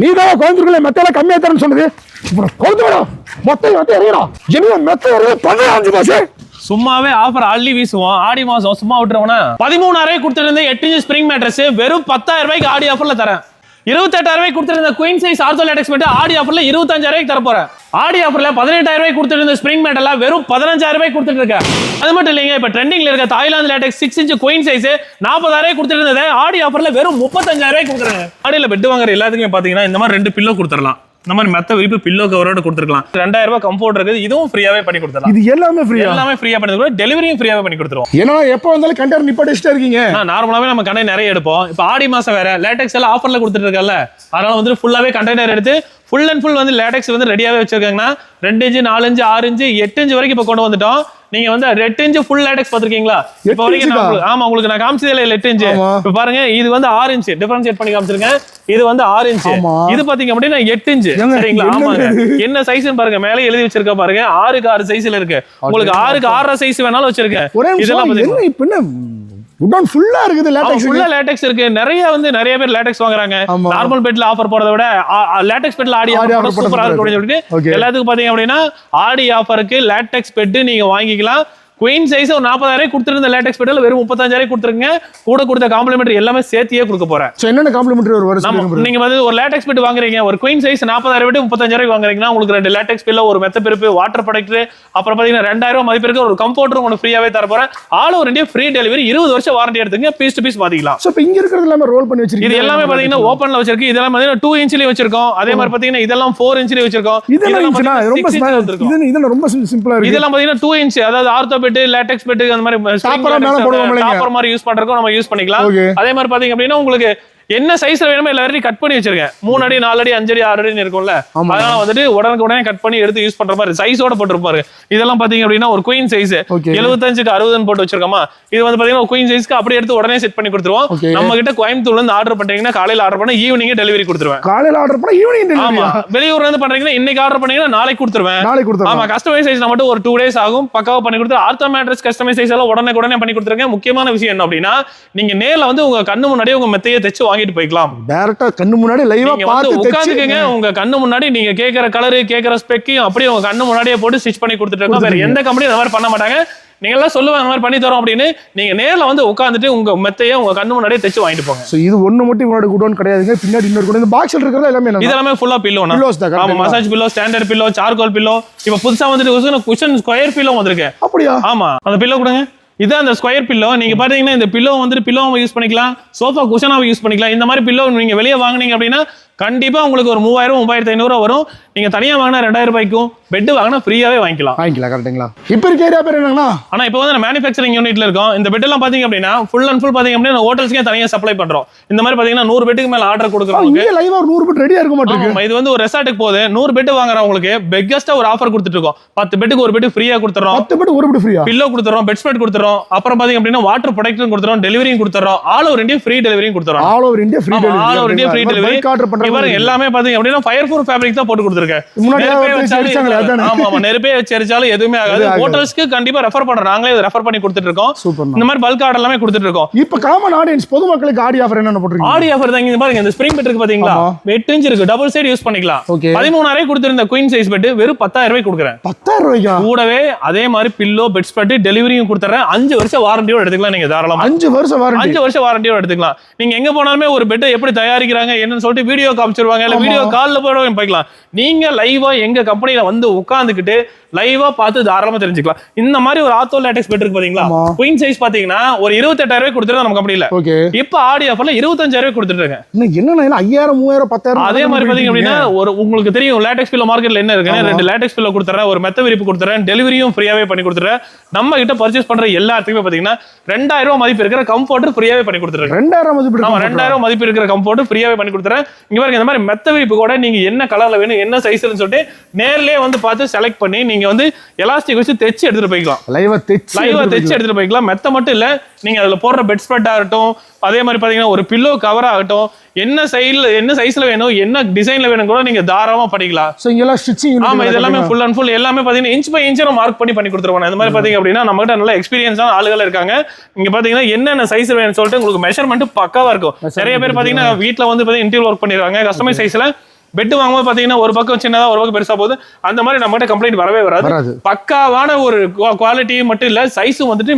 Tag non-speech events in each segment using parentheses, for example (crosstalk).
நீ தான் கோயம்புத்தூர்ல மெத்தையில கம்மியா தரேன்னு சொன்னது? இப்போ விடும் மொத்தம் மொத்தம் எறியணும். என்ன மெத்த எறிய பண்ண அஞ்சு மாசம் சும்மாவே ஆஃபர் அள்ளி வீசுவோம் ஆடி மாசம் சும்மா விட்டுருவோம்னா பதிமூணாயிரம் கொடுத்துருந்த எட்டு இன்ச் ஸ்ப்ரிங் மேட்ரஸ் வெறும் பத்தாயிரம் ரூபாய்க்கு ஆடி ஆஃபர்ல தரேன். இருபத்தெட்டாயிரம் ரூபாய்க்கு கொடுத்துருந்த குயின் சைஸ் ஆர்த்தோ லேட்டக்ஸ் மட்டும் ஆடி ஆஃபர்ல இருபத்தஞ்சாயிரம் ரூபாய்க்கு தர போறேன் ஆடி ஆஃபர்ல பதினெட்டாயிரம் கொடுத்துருந்த ஸ்ப்ரிங் மேட்டெல்லாம் வெறும் பதினஞ்சாயிரம் ரூபாய்க்கு கொடுத்துட்டு இருக்கேன். அது மட்டும் இல்லைங்க இப்ப ட்ரெண்டிங்ல இருக்க Thailand latex six inch queen size நாற்பதாயிரம் கொடுத்துருந்தது ஆடி ஆஃபர்ல வெறும் முப்பத்தஞ்சாயிரம் ரூபாய்க்கு கொடுக்குறாங்க பெட் வாங்குற எல்லாத்துக்குமே பாத்தீங்கன்னா இந்த மாதிரி ரெண்டு பில்லோ கொடுத்துடலாம். இந்த மாதிரி மெத்த விரிப்பு பில்லோ கவரோட கொடுத்துருக்கலாம். ரெண்டாயிரம் ரூபாய் கம்ஃபோர்ட் இருக்குது. இதுவும் ஃப்ரீயாவே பண்ணி கொடுத்துடலாம். இது எல்லாமே ஃப்ரீயா எல்லாமே ஃப்ரீயா பண்ணி கொடுத்துருவோம் டெலிவரியும் ஃப்ரீயாவே பண்ணி கொடுத்துருவோம். ஏன்னா எப்போ வந்தாலும் கண்டர் நிப்பாட்டிச்சுட்டே இருக்கீங்க. நார்மலாவே நம்ம கண்டை நிறைய எடுப்போம். இப்போ ஆடி மாசம் வேற லேட்டெக்ஸ் எல்லாம் ஆஃபர்ல கொடுத்துட்டு இருக்கல அதனால வந்து ஃபுல்லாவே கண்டெய்னர் எடுத்து ஃபுல் அண்ட் ஃபுல் வந்து லேட்டெக்ஸ் வந்து ரெடியாவே வச்சிருக்காங்கன்னா ரெண்டு இன்ச்சு நாலு இன்ச்சு ஆறு இன்ச்சு எட்டு இன்ச்சு வரைக்கும் இப்போ கொண்டு வந்துட்டோம். நீங்க வந்து எட்டு இன்ச்சு ஃபுல் லேட்டெக்ஸ் பாத்திருக்கீங்களா இப்போ வரைக்கும் ஆமா உங்களுக்கு நான் காமிச்சதே இல்லை எட்டு இன்ச்சு. ஆமா. இப்போ பாருங்க இது வந்து ஆறு இன்ச்சு. டிஃபரன்ஷியேட் பண்ணி காமிச்சிருக்கேன். இது வந்து ஆறு இன்ச்சு. ஆமா. இது பாத்தீங்க அப்படின்னா எட்டு ஏங்க, சரிங்களா? ஆமாங்க. இது? என்ன சைஸ்னு பாருங்க. மேலே எழுதி வச்சிருக்க பாருங்க. ஆறுக்கு ஆறு சைஸ்ல இருக்கு. உங்களுக்கு ஆறுக்கு ஆறரை சைஸ் வேணாலும் வச்சிருக்கேன். இதெல்லாம் குடோன் ஃபுல்லா இருக்குது லேட்டக்ஸ் ஃபுல்லா லேட்டெக்ஸ் இருக்கு நிறைய வந்து நிறைய பேர் லேட்டெக்ஸ் வாங்குறாங்க. நார்மல் பெட்ல ஆஃபர் போறதை விட லேட்டெக்ஸ் பெட்ல ஆடி ஆஃபர் சூப்பரா Okay. சொல்லிட்டு எல்லாத்துக்கும் பாத்தீங்க அப்படின்னா ஆடி ஆஃபருக்கு லேட்டெக்ஸ் பெட் நீங்க வாங்கிக்கலாம் குயின் சைஸ் ஒரு நாற்பதாயிரம் கொடுத்துருந்த லேட்டெக்ஸ் பெட்ல வெறும் முப்பத்தஞ்சாயிரம் கொடுத்துருங்க. கூட கொடுத்த காம்ப்ளிமெண்டரி எல்லாமே சேர்த்தியே கொடுக்க போறேன். சோ என்னென்ன காம்ப்ளிமெண்டரி ஒரு நீங்க வந்து ஒரு லேட்டெக்ஸ் பெட் வாங்குறீங்க ஒரு குயின் சைஸ் நாற்பதாயிரம் விட்டு முப்பத்தஞ்சாயிரம் வாங்குறீங்கன்னா உங்களுக்கு ரெண்டு லேட்டெக்ஸ் பில்ல ஒரு மெத்த பிரிப்பு வாட்டர் ப்ராடக்ட் அப்புறம் பாத்தீங்கன்னா ரெண்டாயிரம் ரூபாய் மதிப்பு இருக்க ஒரு கம்ஃபர்டர் உங்களுக்கு ஃப்ரீயாவே தர போறேன். All over India free delivery இருபது வருஷம் வாரண்டி எடுத்துங்க பீஸ் டு பீஸ் மாத்திக்கலாம். சோ இப்ப இங்க இருக்கிறது எல்லாமே ரோல் பண்ணி வச்சிருக்கீங்க. இது எல்லாமே பாத்தீங்கன்னா ஓப்பன்ல வச்சிருக்கு இதெல்லாம் பாத்தீங்கன்னா டூ இன்ச்லயும் வச்சிருக்கோம். அதே மாதிரி பாத்தீங்கன்னா இதெல்லாம் ஃபோர் இன்ச்லயும் வச்சிருக்கோம். ரொம்ப இதெல்லாம் ரொம்ப சிம்பிளா இருக்கு. இதெல்லாம் பாத்தீங்கன்னா டூ இன்ச் அதாவது ஆர்த்தோ பெட் லேட்டெக்ஸ் பெட் அந்த மாதிரி? டாப்பர் மாதிரி யூஸ் பண்றதுக்கும் நம்ம யூஸ் பண்ணிக்கலாம். அதே மாதிரி பாத்தீங்க அப்படின்னா உங்களுக்கு என்ன சைஸ்ல வேணுமோ எல்லாரையும் கட் பண்ணி வச்சிருக்கேன். மூணு அடி நாலு அடி அஞ்சு அடி ஆறு அடி இருக்கும்ல. அதனால வந்துட்டு உடனுக்கு உடனே கட் பண்ணி எடுத்து யூஸ் பண்ற மாதிரி சைஸோட போட்டிருப்பாரு. இதெல்லாம் பாத்தீங்க அப்படின்னா ஒரு குயின் சைஸ். எழுபத்தஞ்சுக்கு அறுபதுன்னு போட்டு வச்சிருக்கோமா? இது வந்து பாத்தீங்கன்னா குயின் சைஸ்க்கு அப்படியே எடுத்து உடனே செட் பண்ணி கொடுத்துருவோம். நம்ம கிட்ட கோயம்புத்தூர்ல இருந்து ஆர்டர் பண்றீங்கன்னா காலையில ஆர்டர் பண்ண ஈவினிங்கே டெலிவரி கொடுத்துருவேன். காலையில ஆர்டர் பண்ணா ஈவினிங் ஆமா. வெளியூர்ல இருந்து பண்றீங்கன்னா இன்னைக்கு ஆர்டர் பண்ணீங்கன்னா நாளைக்கு கொடுத்துருவேன். நாளைக்கு கொடுத்துறோம் ஆமா கஸ்டமைசேஷன் மட்டும் ஒரு டூ டேஸ் ஆகும். பக்காவா பண்ணி கொடுத்து ஆர்த்தோ மேட்ரஸ் கஸ்டமைசேஷன் எல்லாம் உடனே உடனே பண்ணி கொடுத்துருங்க. முக்கியமான விஷயம் என்ன அப்படின்னா நீங்க நேர்ல வந்து உங்க கண்ணு முன்னாடியே உங்க மெத்தையை தைச்சு வாங்கிட்டு போய்க்கலாம். டைரக்டா கண்ணு முன்னாடி லைவா பார்த்து உட்காந்துக்கங்க உங்க கண்ணு முன்னாடி நீங்க கேக்குற கலரு கேக்குற ஸ்பெக்கையும் அப்படியே உங்க கண்ணு முன்னாடியே போட்டு ஸ்டிச் பண்ணி கொடுத்துட்டு வேற எந்த கம்பெனியும் அந்த மாதிரி பண்ண மாட்டாங்க. நீங்க எல்லாம் சொல்லுவாங்க அந்த மாதிரி பண்ணி தரோம் அப்படின்னு. நீங்க நேர்ல வந்து உட்காந்துட்டு உங்க மெத்தையை உங்க கண்ணு முன்னாடியே தைச்சு வாங்கிட்டு போங்க. சோ இது ஒண்ணு மட்டும் இவனோட குடோன் கிடையாதுங்க. பின்னாடி இன்னொரு குடோன் இந்த பாக்ஸ்ல இருக்கிறது எல்லாமே என்ன இதெல்லாமே ஃபுல்லா பில்லோ Pillows தான் ஆமா massage pillow standard pillow charcoal pillow இப்ப புதுசா வந்துட்டு குஷன் ஸ்கொயர் பில்லோ வந்திருக்கு. அப்படியா? ஆமா. அந்த பில்லோ கொடுங்க. இதான் அந்த ஸ்கொயர் பில்லோ நீங்க பாத்தீங்கன்னா இந்த பில்லோ வந்துட்டு பில்லோவை யூஸ் பண்ணிக்கலாம். சோஃபா குஷனாவை யூஸ் பண்ணிக்கலாம். இந்த மாதிரி பில்லோ நீங்க வெளியே வாங்குனீங்க அப்படின்னா கண்டிப்பா உங்களுக்கு ஒரு மூவாயிரம் மூவாயிரத்தி ஐநூறு வரும். நீங்க தனியா வாங்கினா ரெண்டாயிரம் ரூபாய்க்கும் பெட் வாங்கினா ஃப்ரீயாவே வாங்கிக்கலாம். வாங்கிக்கலாம் கரெக்ட்டுங்களா இப்போ இருக்க ஏரியா பேர் என்னங்கண்ணா? ஆனா இப்போ வந்து மேனுஃபேக்சரிங் யூனிட்ல இருக்கோம். இந்த பெட் எல்லாம் பாத்தீங்க அப்படின்னா ஃபுல் அண்ட் ஃபுல் பாத்தீங்க அப்படின்னா ஹோட்டல்ஸ்க்கே தனியா சப்ளை பண்றோம். இந்த மாதிரி பாத்தீங்கன்னா நூறு பெட்டுக்கு மேல ஆர்டர் கொடுக்குறோம் இங்கே லைவா ஒரு நூறு பேர் ரெடியா இருக்க மாட்டேங்குது இது வந்து ஒரு ரெசார்ட்டுக்கு போகுது. நூறு பெட் வாங்குறவங்களுக்கு பெக்கஸ்டா ஒரு ஆஃபர் கொடுத்துட்டு இருக்கோம். பத்து பெட்டுக்கு ஒரு பெட் ஃப்ரீயா கொடுத்துறோம். பத்து பேர் ஒரு பேர் ஃப்ரீயா பில்லோ கொடுத்துறோம் பெட் ஸ்ப்ரெட் கொடுத்துறோம். அப்புறம் பாத்தீங்க அப்படின்னா வாட்டர் ப்ரொடக்டும் கொடுத்துறோம் டெலிவரியும் கொடுத்துறோம். ஆல் ஓவர் இந்தியா ஃப்ரீ டெலிவரியும் கொடுத்துறோம். All over India free delivery all over India free delivery order பாருங்க எல்லாமே பாத்தீங்க அப்படின்னா ஃபயர் ப்ரூஃப் ஃபேப்ரிக் தான் போட்டு கொடுத்துருக்கேன். முன்னாடி? ஆமா ஆமா நெருப்பே வச்சு எரிச்சாலும் எதுவுமே ஆகாது. ஹோட்டல்ஸ்க்கு கண்டிப்பா ரெஃபர் பண்றோம் நாங்களே ரெஃபர் பண்ணி கொடுத்துட்டு இருக்கோம். சூப்பர் இந்த மாதிரி பல்க் ஆர்டர் எல்லாமே கொடுத்துட்டு இருக்கோம். இப்ப காமன் ஆடியன்ஸ் பொதுமக்களுக்கு ஆடி ஆஃபர் என்னென்ன போட்டுருக்கீங்க? ஆடி ஆஃபர் தான் இங்க பாருங்க இந்த ஸ்ப்ரிங் பெட் இருக்கு பாத்தீங்களா. எட்டு இன்ச் இருக்கு டபுள் சைடு யூஸ் பண்ணிக்கலாம் பதிமூணாயிரம் கொடுத்திருந்த குயின் சைஸ் பெட் வெறும் பத்தாயிரம் ரூபாய் கொடுக்குறேன். பத்தாயிரம் ரூபாய்க்கா? கூடவே அதே மாதிரி பில்லோ பெட் ஸ்ப்ரெட் டெலிவரியும் கொடுத்துறேன். அஞ்சு வருஷம் வாரண்டியோட எடுத்துக்கலாம் நீங்க தாராளமா. அஞ்சு வருஷம் வாரண்டி அஞ்சு வருஷம் வாரண்டியோட எடுத்துக்கலாம். நீங்க எங்க போனாலுமே ஒரு பெட்டை எப்படி தயாரிக்கிறாங்க என்னன்னு சொல்லிட்டு வீடியோ காமிச்சிருவாங்க. இல்ல. வீடியோ கால்ல போட போய்க்கலாம். நீங்க லைவா எங்க கம்பெனில வந்து உட்காந்துக்கிட்டு லைவா பார்த்து தாராளமா தெரிஞ்சுக்கலாம். இந்த மாதிரி ஒரு ஆத்தோ லேட்டெக்ஸ் பெட் இருக்கு பாத்தீங்களா. குயின் சைஸ் பாத்தீங்கன்னா ஒரு இருபத்தெட்டாயிரம் ரூபாய் கொடுத்துருங்க நம்ம கம்பெனில ஓகே. இப்ப ஆடி ஆஃபர்ல இருபத்தஞ்சாயிரம் ரூபாய் இன்னும் என்னன்னா ஐயாயிரம் மூவாயிரம் பத்தாயிரம் அதே மாதிரி பாத்தீங்க அப்படின்னா ஒரு உங்களுக்கு தெரியும் லேட்டெக்ஸ் பில்லோ மார்க்கெட்ல என்ன இருக்குன்னு ஆமா. ரெண்டு லேட்டெக்ஸ் பில்லோ கொடுத்துறேன் ஒரு மெத்த விரிப்பு கொடுத்துறேன் டெலிவரியும் ஃப்ரீயாவே பண்ணி கொடுத்துறேன். நம்ம கிட்ட பர்ச்சேஸ் பண்ற எல்லாத்துக்குமே பாத்தீங்கன்னா ரெண்டாயிரம் ரூபாய் மதிப்பு இருக்கிற கம்ஃபர்ட் ஃப்ரீயாவே பண்ணி கொடுத்துறேன் ரெண்டாயிரம் மதிப்பு இருக்கு. ரெண்டாயிரம் மதிப்பு இருக்கிற கம்ஃபர்ட் ஃப்ரீயாவே பண்ணி கொடுத்துறேன். இங்க பாருங்க இந்த மாதிரி மெத்த விரிப்பு கூட நீங்க என்ன கலர்ல வேணும் என்ன சைஸ்னு சொல்லிட்டு நேர்லயே வந்து பார்த்து செலக்ட் பண்ணி நீங்க வந்து எலாஸ்டிக் வச்சு தைச்சு எடுத்துட்டு போய்க்கலாம். லைவா தைச்சு லைவா எடுத்துட்டு தைச்சு எடுத்துட்டு போய்க்கலாம். மெத்த மட்டும் இல்ல நீங்க அதுல போடுற பெட் ஸ்ப்ரெட் ஆகட்டும் அதே மாதிரி பாத்தீங்கன்னா ஒரு பில்லோ கவர் ஆகட்டும் என்ன சைடுல என்ன சைஸ்ல வேணும் என்ன டிசைன்ல வேணும் கூட நீங்க தாராளமா படிக்கலாம் ஸோ இங்கெல்லாம் ஸ்டிச்சிங் ஆமா இது எல்லாமே ஃபுல் அண்ட் ஃபுல் எல்லாமே பாத்தீங்கன்னா இன்ச் பை இன்ச் மார்க் பண்ணி பண்ணி கொடுத்துருவோம். இந்த மாதிரி பாத்தீங்க அப்படின்னா நம்ம கிட்ட நல்ல எக்ஸ்பீரியன்ஸான ஆளுகள் இருக்காங்க. இங்க பாத்தீங்கன்னா என்னென்ன சைஸ் வேணும்னு சொல்லிட்டு உங்களுக்கு மெஷர்மெண்ட் பக்காவா இருக்கும். நிறைய பேர் பாத்தீங்கன்னா வீட்ல வந்து பாத்தீங்கன்னா இன்டீரியர் ஒர்க் பண்ணிடுவாங்க கொடுக்குறாங்க கஸ்டமைஸ் சைஸ்ல பெட் வாங்கும்போது பாத்தீங்கன்னா ஒரு பக்கம் சின்னதா ஒரு பக்கம் பெருசா போகுது. அந்த மாதிரி நம்மகிட்ட கம்ப்ளைண்ட் வரவே வராது. பக்காவான ஒரு குவாலிட்டி மட்டும் இல்ல சைஸும் வந்துட்டு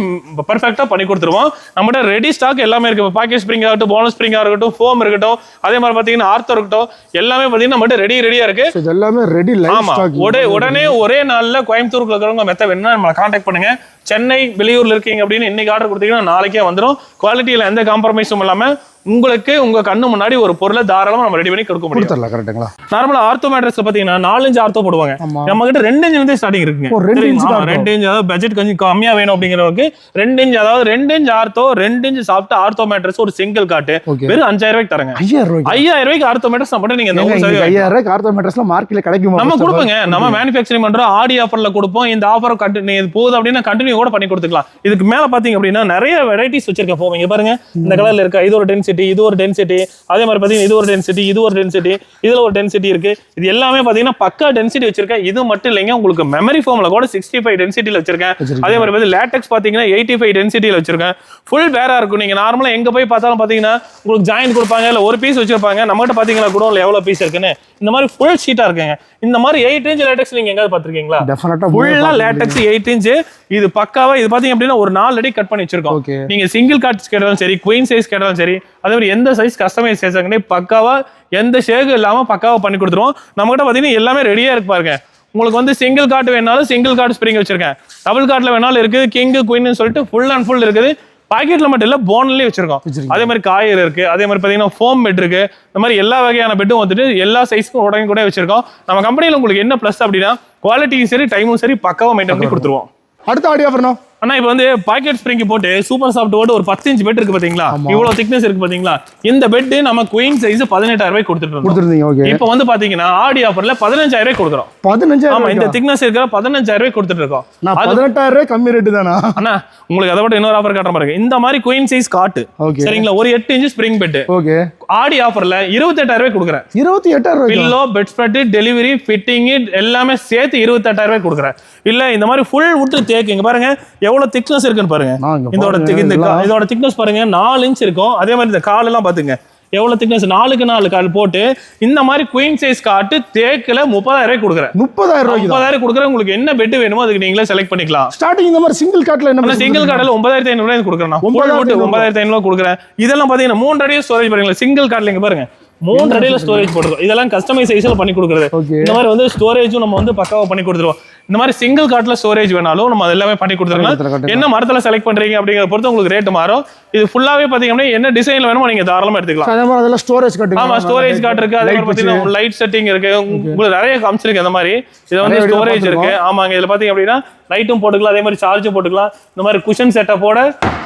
பர்ஃபெக்ட்டா பண்ணி கொடுத்துருவோம். நம்மகிட்ட ரெடி ஸ்டாக் எல்லாமே இருக்கு. பாக்கெட் ஸ்ப்ரிங் ஆகட்டும் போனஸ் ஸ்ப்ரிங்கா இருக்கட்டும் ஃபோம் இருக்கட்டும் அதே மாதிரி பாத்தீங்கன்னா ஆர்த்தோ இருக்கட்டும் எல்லாமே பாத்தீங்கன்னா நம்மகிட்ட ரெடி ரெடியா இருக்கு. எல்லாமே ரெடி ஆமா. உடனே உடனே ஒரே நாள்ல கோயம்புத்தூர்ல இருக்கிறவங்க மெத்த வேணும்னா நம்மளை காண்டாக்ட் பண்ணுங்க. சென்னை வெளியூர்ல இருக்கீங்க அப்படின்னு இன்னைக்கு ஆர்டர் கொடுத்தீங்கன்னா நாளைக்கே வந்துடும் குவாலிட்டியில எந்த காம்ப்ரமைஸும் இல்லாம உங்களுக்கு உங்க கண்ணு முன்னாடி ஒரு பொருளை தாராளமா நம்ம ரெடி பண்ணி கொடுக்க முடியும். நார்மலா ஆர்த்தோ மேட்ரஸ்ல பாத்தீங்கன்னா நாலு இன்ச் ஆர்த்தோ போடுவாங்க. நம்ம கிட்ட ரெண்டு இன்ச் வந்து ஸ்டார்டிங் இருக்குங்க. ரெண்டு? இன்ச். ரெண்டு இன்ச் அதாவது பட்ஜெட் கொஞ்சம் கம்மியா வேணும் அப்படிங்கிறவங்க ரெண்டு இன்ச் அதாவது ரெண்டு இன்ச் ஆர்த்தோ ரெண்டு இன்ச் சாப்பிட்டு ஆர்த்தோ மேட்ரஸ் ஒரு சிங்கிள் காட்டு வெறும் அஞ்சாயிரம் ரூபாய்க்கு தரங்க. ஐயாயிரம் ரூபாய்க்கு? ஐயாயிரம் ரூபாய்க்கு ஆர்த்தோ மேட்ரஸ் நம்ம நீங்க ஐயாயிரம் ரூபாய்க்கு ஆர்த்தோ மெட்ரஸ்ல மார்க்கெட்ல கிடைக்குமா நம்ம? கொடுப்போங்க. நம்ம மேனுஃபேக்சரிங் பண்றோம் ஆடி ஆஃபர்ல கொடுப்போம். இந்த ஆஃபர் கண்டினியூ போகுது அப்படின்னா கண்டினியூ கூட பண்ணி கொடுத்துக்கலாம். இதுக்கு மேல பாத்தீங்க அப்படின்னா நிறைய வெரைட்டிஸ் வச்சிருக்கேன் போவீங்க பாருங்க இந்த கலர்ல இருக்கா இது ஒரு டென்சிட்டி இது ஒரு டென்சிட்டி அதே மாதிரி பாத்தீங்கன்னா இது ஒரு டென்சிட்டி இது ஒரு டென்சிட்டி இதுல ஒரு டென்சிட்டி இருக்கு. இது எல்லாமே பாத்தீங்கன்னா பக்கா டென்சிட்டி வச்சிருக்கேன். இது மட்டும் இல்லைங்க உங்களுக்கு மெமரி ஃபோம்ல கூட சிக்ஸ்டி ஃபைவ் டென்சிட்டியில் வச்சிருக்கேன். அதே மாதிரி வந்து லேட்டெக்ஸ் பாத்தீங்கன்னா எயிட்டி ஃபைவ் டென்சிட்டியில் வச்சிருக்கேன். ஃபுல் பேரா இருக்கும். நீங்க நார்மலா எங்க போய் பார்த்தாலும் பாத்தீங்கன்னா உங்களுக்கு ஜாயின் கொடுப்பாங்க இல்ல ஒரு பீஸ் வச்சிருப்பாங்க. நம்மகிட்ட பாத்தீங்கன்னா கூட எவ்வளவு பீஸ் இருக்குன்னு. இந்த மாதிரி ஃபுல் ஷீட்டா இருக்குங்க. இந்த மாதிரி எயிட் இன்ச் லேட்டெக்ஸ் நீங்க எங்காவது பாத்திருக்கீங்களா Definite ஆ ஃபுல்லா லேட்டெக்ஸ் எயிட் இன்ச் இது பக்காவா இது பாத்தீங்க அப்படின்னா ஒரு நாலு அடி கட் பண்ணி வச்சிருக்கோம். நீங்க சிங்கிள் கார்ட்ஸ் கேட்டாலும் சரி குயின் சைஸ் கேட்டாலும் சரி அதே மாதிரி எந்த சைஸ் கஸ்டமைஸ் செய்யறாங்கன்னே பக்காவா எந்த ஷேகு இல்லாம பக்காவா பண்ணி கொடுத்துருவோம். நம்மகிட்ட பாத்தீங்கன்னா எல்லாமே ரெடியா இருக்கு பாருங்க. உங்களுக்கு வந்து சிங்கிள் கார்டு வேணாலும் சிங்கிள் கார்டு ஸ்ப்ரிங் வச்சிருக்கேன். டபுள் கார்ட்ல வேணாலும் இருக்குது கிங் குயின்னு சொல்லிட்டு ஃபுல் அண்ட் ஃபுல் இருக்குது. பாக்கெட்ல மட்டும் இல்ல போன்லயே வச்சிருக்கோம். அதே மாதிரி காயர் இருக்கு அதே மாதிரி பாத்தீங்கன்னா ஃபோம் பெட் இருக்கு. இந்த மாதிரி எல்லா வகையான பெட்டும் வந்துட்டு எல்லா சைஸ்க்கும் உடனே கூட வச்சிருக்கோம். நம்ம கம்பெனில உங்களுக்கு என்ன ப்ளஸ் அப்படின்னா குவாலிட்டியும் சரி டைமும் சரி பக்காவா மெயின்டைன் பண்ணி கொடுத்துருவோம். அடுத்த ஆடி ஆஃபர்னா ஆனா இப்போ வந்து பாக்கெட் ஸ்ப்ரிங் போட்டு சூப்பர் சாஃப்ட் போட்டு ஒரு பத்து இன்ச் பெட் இருக்கு பாத்தீங்களா? இவ்வளவு திக்னஸ் இருக்கு பாத்தீங்களா? இந்த பெட் நம்ம குயின் சைஸ் பதினெட்டாயிரம் ரூபாய் கொடுத்துட்டு இப்போ வந்து பாத்தீங்கன்னா ஆடி ஆஃபர்ல பதினஞ்சாயிரம் ரூபாய் கொடுக்குறோம். பதினஞ்சாயிரம் ஆமா இந்த? திக்னஸ் இருக்கிற பதினஞ்சாயிரம் ரூபாய் கொடுத்துட்டு இருக்கோம். பதினெட்டாயிரம் ரூபாய் கம்மி ரேட்டு தானா? அண்ணா உங்களுக்கு அதை விட இன்னொரு ஆஃபர் காட்டுற பாருங்க. இந்த மாதிரி குயின் சைஸ் காட்டு சரிங்களா? ஒரு எட்டு இன்ச் ஸ்ப்ரிங் பெட் ஓகே ஆடி ஆஃபர்ல இருபத்தெட்டாயிரம் ரூபாய் கொடுக்குறேன். இருபத்தி எட்டாயிரம் ரூபாய்க்கு? Pillow bed spread delivery fitting எல்லாமே சேர்த்து இருபத்தெட்டாயிரம் ரூபாய் கொடுக்குறேன். இல்ல இந்த மாதிரி ஃபுல் வுட்டு தேக்கு. இங்க பாருங்க எவ்வளவு திக்னஸ் இருக்குன்னு பாருங்க. இதோட இந்த. இதோட திக்னஸ் பாருங்க நாலு இன்ச் இருக்கும். அதே மாதிரி இந்த காலெல்லாம் பாத்துங்க. எவ்வளவு திக்னஸ் நாலுக்கு நாலு கால் போட்டு இந்த மாதிரி குயின் சைஸ் காட்டு தேக்குல முப்பதாயிரம் ரூபாய் கொடுக்குறேன். முப்பதாயிரம் தான்? முப்பதாயிரம் கொடுக்குறேன். உங்களுக்கு என்ன பெட் வேணுமோ அதுக்கு நீங்களே செலக்ட் பண்ணிக்கலாம். ஸ்டார்டிங் இந்த மாதிரி சிங்கிள் கார்ட்ல என்ன சிங்கிள் கார்டில் ஒன்பதாயிரத்தி ஐநூறு ரூபாய் கொடுக்குறேன் ஒன்பதாயிரத்தி போட்டு ஐநூறு ஒன்பதாயிரத்தி ஐநூறு கொடுக்குறேன். இதெல்லாம் பாத்தீங்கன்னா மூணு அடியில் ஸ்டோரேஜ் பாருங்களா சிங்கிள் கார்டில் இங்க பாருங்க. மூணு அடியில ஸ்டோரேஜ் போட்டுருக்கோம். இதெல்லாம் கஸ்டமைஸ் சைஸ்ல பண்ணி கொடுக்குறது. இந்த மாதிரி வந்து ஸ்டோரேஜும் நம்ம வந்து பக்காவா பண்ணி கொடுத்துருவோம். இந்த மாதிரி சிங்கிள் கார்ட்ல ஸ்டோரேஜ் வேணாலும் நம்ம எல்லாமே பண்ணி கொடுத்துருக்கலாம். என்ன மரத்துல செலக்ட் பண்றீங்க அப்படிங்கறத பொறுத்து உங்களுக்கு ரேட் மாறும். இது ஃபுல்லாவே பாத்தீங்கன்னா என்ன டிசைன்ல வேணுமோ நீங்க தாராளமா எடுத்துக்கலாம். அதே மாதிரி அதெல்லாம் ஸ்டோரேஜ் கார்டு ஆமா ஸ்டோரேஜ் கார்டு இருக்கு. அதே மாதிரி பாத்தீங்கன்னா லைட் செட்டிங் இருக்கு. உங்களுக்கு நிறைய காமிச்சிருக்கு அந்த மாதிரி. இது வந்து ஸ்டோரேஜ் இருக்கு. ஆமாங்க இதுல பாத்தீங்க அப்படின்னா லைட்டும் போட்டுக்கலாம் அதே மாதிரி சார்ஜும் போட்டுக்கலாம். இந்த மாதிரி குஷன் செட்டப்போட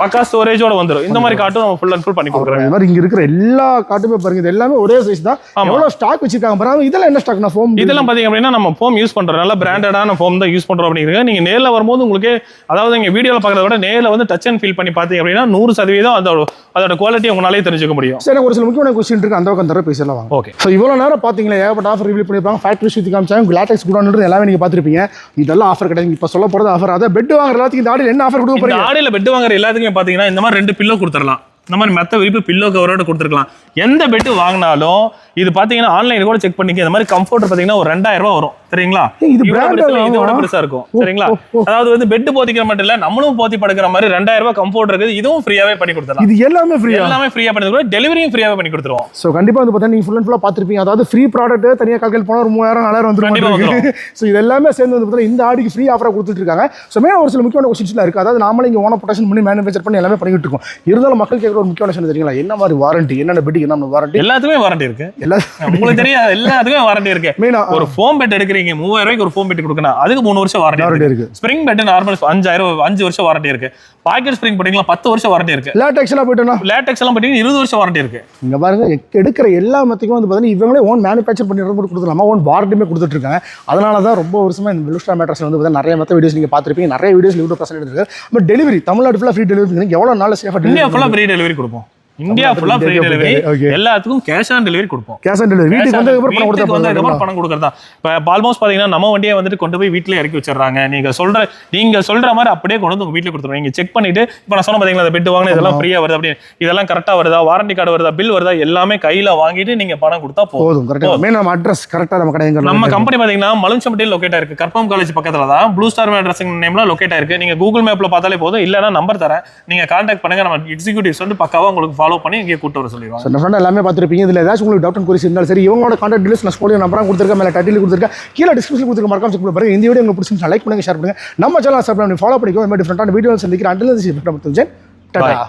பக்கா ஸ்டோரேஜோட வந்துரும். இந்த மாதிரி காட்டும் நம்ம ஃபுல் அண்ட் ஃபுல் பண்ணி கொடுக்குறோம். இந்த மாதிரி இங்க இருக்கிற எல்லா காட்டுமே பாருங்க இது எல்லாமே ஒரே சைஸ் தான். எவ்வளவு ஸ்டாக் வச்சிருக்காங்க பாருங்க இதெல்லாம் என்ன ஸ்டாக்னா ஃபோம் இதெல்லாம் பாத்தீங்க அப்படின்னா நம்ம ஃபோம் யூஸ் பண்றோம். நல்ல பிராண்டடான ஃபோம் தான் யூஸ் பண்றோம் அப்படிங்கிறீங்க. நீங்க நேர்ல வரும்போது உங்களுக்கு அதாவது நீங்க வீடியோல பாக்குறத விட நேர்ல வந்து டச் அண்ட் ஃபீல் பண்ணி பாத்தீங்க அப்படின்னா நூறு சதவீதம் அதோட அதோட குவாலிட்டி உங்களாலே தெரிஞ்சுக்க முடியும். சரி ஒரு சில முக்கியமான கொஸ்டின் இருக்கு. அந்த பக்கம் தர பேசலாம் வாங்க. ஓகே ஸோ இவ்வளோ நேரம் பார்த்தீங்களா ஏகப்பட்ட ஆஃபர் ரிவீல் பண்ணியிருப்பாங்க. ஃபேக்ட்ரி சுற்றி காமிச்சாங்க. லேட்டெக்ஸ் கூட எல்லாமே நீங்கள் பார்த்துருப்பீங்க இதெல்லாம் ஆஃபர் கிடையாது. இப்போ சொல்ல போகிறது ஆஃபர் அதான் பெட் வாங்குற எல்லாத்துக்கும் இந்த ஆடியில் என்ன ஆஃபர் கொடுக்க போறீங்க? ஆடையில பெட் வாங்குற எல்லாத்துக்குமே பாத்தீங்கன்னா இந்த மாதிரி ரெண்டு பில்லோ கொடுத்துடலாம். இந்த மாதிரி மெத்த விரிப்பு பில்லோ கவரோட கொடுத்துருக்கலாம். எந்த பெட் வாங்கினாலும் இது பாத்தீங்கன்னா ஆன்லைன் கூட செக் பண்ணிக்க இந்த மாதிரி கம்ஃபர்ட் பாத்தீங்கன்னா ஒரு ரெண்டாயிரம் ரூபாய் வரும். சரிங்களா? இதோட? பெருசா இருக்கும். சரிங்களா. அதாவது வந்து பெட் போத்திக்கிற மட்டும் இல்ல நம்மளும் போத்தி படுக்கிற மாதிரி ரெண்டாயிரம் ரூபாய் கம்ஃபர்ட் இருக்குது. இதுவும் ஃப்ரீயாவே பண்ணி கொடுத்துடலாம். இது எல்லாமே ஃப்ரீயா எல்லாமே ஃப்ரீயா பண்ணி கொடுத்துருவோம் டெலிவரியும் ஃப்ரீயாவே பண்ணி கொடுத்துருவோம். ஸோ கண்டிப்பாக வந்து பார்த்தா நீங்கள் ஃபுல் அண்ட் ஃபுல்லாக பார்த்துருப்பீங்க. அதாவது ஃப்ரீ ப்ராடக்ட் தனியாக கால்குலேட் போனால் ஒரு மூவாயிரம் நாலாயிரம் கண்டிப்பா வந்துடும் ஸோ (laughs) இது எல்லாமே சேர்ந்து வந்து பார்த்தா இந்த ஆடிக்கு ஃப்ரீ ஆஃபராக கொடுத்துட்டு இருக்காங்க. ஸோ மேலே ஒரு சில முக்கியமான கொஸ்டின்ஸ்லாம் இருக்குது அதாவது நாமளே இங்கே ஓன ப்ரொடக்ஷன் பண்ணி மேனுஃபேக்சர் பண்ணி எல்லாமே பண்ணிட்டு இருக்கோம். இருந்தாலும் மக்கள் கேட்குற ஒரு முக்கியமான விஷயம் தெரியுங்களா? என்ன மாதிரி வாரண்டி என்னென்ன பெட்டுக்கு என்ன வாரண்டி எல்லாத்துக்குமே வாரண்டி இருக்கு. எல்லா உங்களுக்கு தெரியாது எல்லாத்துக்குமே வாரண்டி இருக்கு. மெயினாக ஒரு ஃபோம் பெட் எடுக்கிறீங்க மூவாயிரம் ரூபாய்க்கு ஒரு ஃபோம் பெட் கொடுக்கணும். அதுக்கு மூணு வருஷம் வாரண்டி இருக்கு. இருக்கு. ஸ்ப்ரிங் பெட் நார்மல் அஞ்சாயிரம் அஞ்சு வருஷம் வாரண்டி இருக்கு. பாக்கெட் ஸ்ப்ரிங் போட்டீங்களா பத்து வருஷம் வாரண்டி இருக்கு. லேட்டெக்ஸ் எல்லாம் போயிட்டோன்னா லேட்டெக்ஸ் எல்லாம் பார்த்தீங்கன்னா இருபது வருஷம் வாரண்டி இருக்கு. இங்க பாருங்க எடுக்கிற எல்லா மெத்தைக்கும் வந்து பார்த்தீங்கன்னா இவங்களே ஓன் மேனுஃபேக்சர் பண்ணி போட்டு கொடுத்துருக்காங்க ஓன் வாரண்டியுமே கொடுத்துட்டு இருக்காங்க. அதனால தான் ரொம்ப வருஷமா இந்த விலுஸ்டா மேட்ரஸ் வந்து பார்த்தீங்கன்னா நிறைய மெத்த வீடியோஸ் நீங்க பார்த்துருப்பீங்க. நிறைய வீடியோஸ் யூடியூப் பர்சன்ட் எடுத்துருக்கு பட் டெலிவரி தமிழ்நாடு ஃபுல்லாக ஃப்ரீ டெலிவரி எவ்வளோ நாள் சேஃபாக டெலிவரி ஃபுல்லா ஃப்ரீ டெலிவரி கொடுப்போம். இந்தியா ஃபுல்லா ஃப்ரீ டெலிவரி. எல்லாத்துக்கும் கேஷ் ஆன் டெலிவரி கொடுப்போம். கேஷ் ஆன் டெலிவரி வீட்டுக்கு அப்புறம் பணம் வீட்டுக்கு வந்ததுக்கு அப்புறம் கொடுத்தா பணம் கொடுக்கறதா? இப்ப ஆல்மோஸ்ட் பாத்தீங்கன்னா நம்ம வண்டியை வந்துட்டு கொண்டு போய் வீட்லயே இறக்கி வச்சிடுறாங்க. நீங்க சொல்ற நீங்க சொல்ற மாதிரி அப்படியே கொண்டு வந்து உங்க வீட்ல கொடுத்துருவோம் நீங்க செக் பண்ணிட்டு இப்ப நான் சொன்ன பாத்தீங்களா அந்த பெட் வாங்கின இதெல்லாம் ஃப்ரீயா வருது அப்படி இதெல்லாம் கரெக்டா வருதா? வாரண்டி கார்டு வருதா? பில் வருதா? எல்லாமே கையில வாங்கிட்டு நீங்க பணம் கொடுத்தா போதும். கரெக்டாக மெயின் நம்ம அட்ரஸ் கரெக்டாக நம்ம கடை நம்ம கம்பெனி பாத்தீங்கன்னா மலுஞ்சம்பட்டியில் லொக்கேட் ஆயிருக்கு. கற்பம் காலேஜ் பக்கத்துல தான் ப்ளூ ஸ்டார் அட்ரஸிங் நேம்ல லொக்கேட் ஆயிருக்கு. நீங்க கூகுள் மேப்ல பார்த்தாலே போதும். இல்லைன்னா நம்பர் தரேன். நீங்க கான்டாக்ட் பண்ணுங்க. நம்ம எக்ஸிக்யூட்டிவ்ஸ் வந்து பக்காவா உங்களுக்கு ஃபாலோ பண்ணி இங்கே கூட்டு வர சொல்லிடுவாங்க. ஸோ நம்ம எல்லாமே பார்த்துருப்பீங்க. இதில் ஏதாச்சும் உங்களுக்கு டவுட் அண்ட் குறிஸ் இருந்தாலும் சரி இவங்களோட கான்டாக்ட் டீல்ஸ் நான் ஸ்கூலில் நம்பராக கொடுத்துருக்கேன் மேலே டைட்டில் கொடுத்துருக்கேன். கீழே டிஸ்கிரிப்ஷன் கொடுத்துருக்க மறக்காம செக் பண்ணி இந்த வீடியோ உங்களுக்கு பிடிச்சிருந்தா லைக் பண்ணுங்க ஷேர் பண்ணுங்க. நம்ம சேனல் சப்ஸ்கிரைப் பண்ணி ஃபாலோ பண்ணிக்கோ இந்த மாதிரி டிஃப்ரெண்டான வீடியோ சந்திக்கிறேன். அண்டில் டாடா